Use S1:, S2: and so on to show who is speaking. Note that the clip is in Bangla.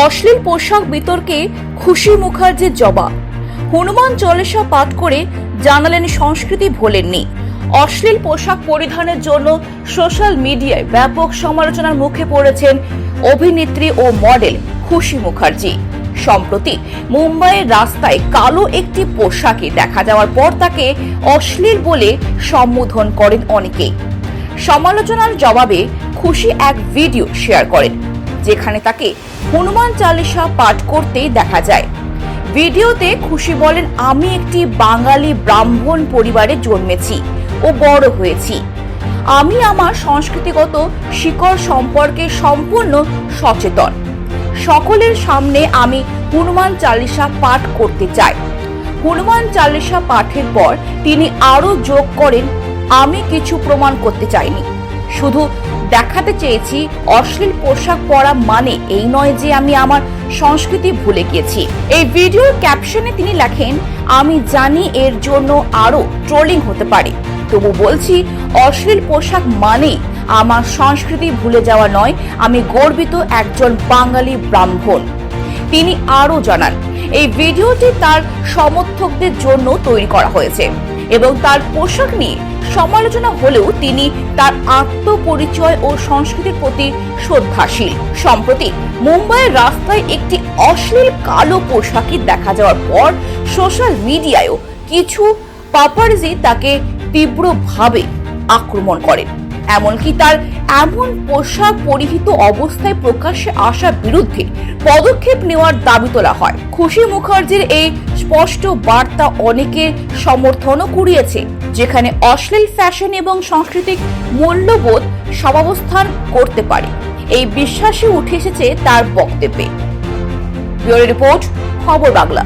S1: অশ্লীল পোশাক বিতর্কে খুশি মুখার্জির জবাব। হনুমান চল্লিশা পাঠ করে জানালেন সংস্কৃতি ভোলেননি। অশ্লীল পোশাক পরিধানের জন্য সোশ্যাল মিডিয়ায় ব্যাপক সমালোচনার মুখে পড়েছেন অভিনেত্রী ও মডেল খুশি মুখার্জি। সম্প্রতি মুম্বাইয়ের রাস্তায় কালো একটি পোশাকে দেখা যাওয়ার পর তাকে অশ্লীল বলে সম্বোধন করেন অনেকেই সমালোচনার জবাবে খুশি এক ভিডিও শেয়ার করেন। যেখানে তাকে হনুমান চালিসা পাঠ করতেই দেখা যায়। ভিডিওতে খুশি বলেন, আমি একটি বাঙালি ব্রাহ্মণ পরিবারে জন্মেছি ও বড় হয়েছি। আমি আমার সংস্কৃতিগত শিকড় সম্পর্কে সম্পূর্ণ সচেতন। সকলের সামনে আমি হনুমান চালিসা পাঠ করতে চাই। হনুমান চালিসা পাঠের পর তিনি আরও যোগ করেন, আমি কিছু প্রমাণ করতে চাইনি। শুধু দেখাতে চেয়েছি, অশ্লীল পোশাক পরা মানে এই নয় যে আমি আমার সংস্কৃতি ভুলে গিয়েছি। এই ভিডিওর ক্যাপশনে তিনি লেখেন, আমি জানি এর জন্য আরও ট্রোলিং হতে পারে। তবু বলছি, অশ্লীল পোশাক মানে আমার সংস্কৃতি ভুলে যাওয়া নয়, আমি গর্বিত একজন বাঙালি ব্রাহ্মণ। তিনি আরও জানান, এই ভিডিওটি তার সমর্থকদের জন্য তৈরি করা হয়েছে এবং তার পোশাক নিয়ে সমালোচনা হলেও তিনি তার আত্মপরিচয় ও সংস্কৃতির প্রতি শ্রদ্ধাশীল। সম্প্রতি মুম্বাইয়ের রাস্তায় একটি অশ্লীল কালো পোশাকই দেখা যাওয়ার পর সোশ্যাল মিডিয়ায়ও কিছু পাপারজি তাকে তীব্রভাবে আক্রমণ করেন এমনকি তার এমন পোশাক পরিহিত অবস্থায় প্রকাশ্যে আসার বিরুদ্ধে পদক্ষেপ নেওয়ার দাবি তোলা হয়। খুশি মুখার্জির এই স্পষ্ট বার্তা অনেকের সমর্থনও কুড়িয়েছে। যেখানে অশ্লীল ফ্যাশন এবং সাংস্কৃতিক মূল্যবোধ সমাবস্থান করতে পারে। এই বিশ্বাসই উঠে এসেছে তার বক্তব্যে। রিপোর্ট, খবর বাংলা।